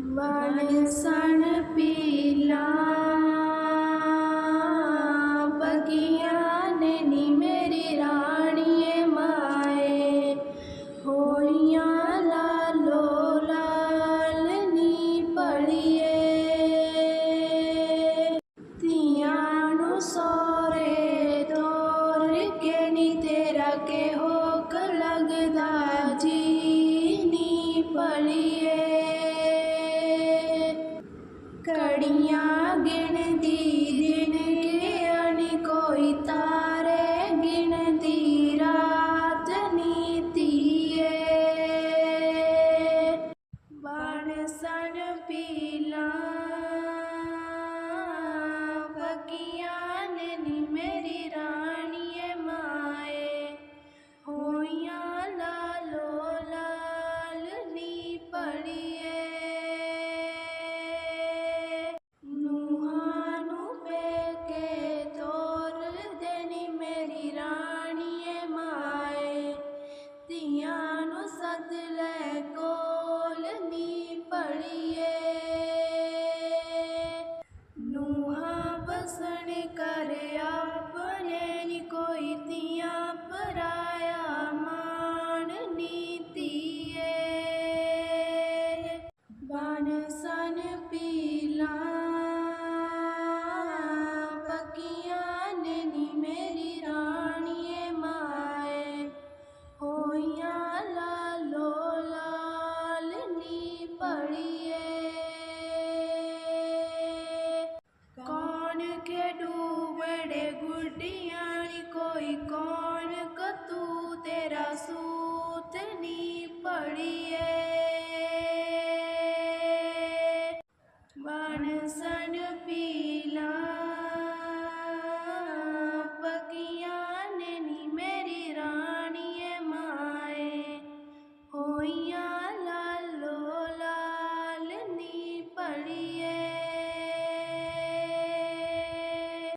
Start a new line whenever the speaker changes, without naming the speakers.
बड़ सन पीला बगिया नैनी मेरी रानिए माए। होलिया लालो लालनी पड़िए। तियानु सोरे दौर के नी तेरा के होक लगदा, जी नी पड़िए। ਪੜੀਏ ਨੂਹਾ ਬਸਣ ਕਰਿਆ बड़े गुडियाणी, कोई कौन कतू, तेरा सूतनी पड़ी है वन सन पीला पकिया ने नी मेरी रानी माए। होइया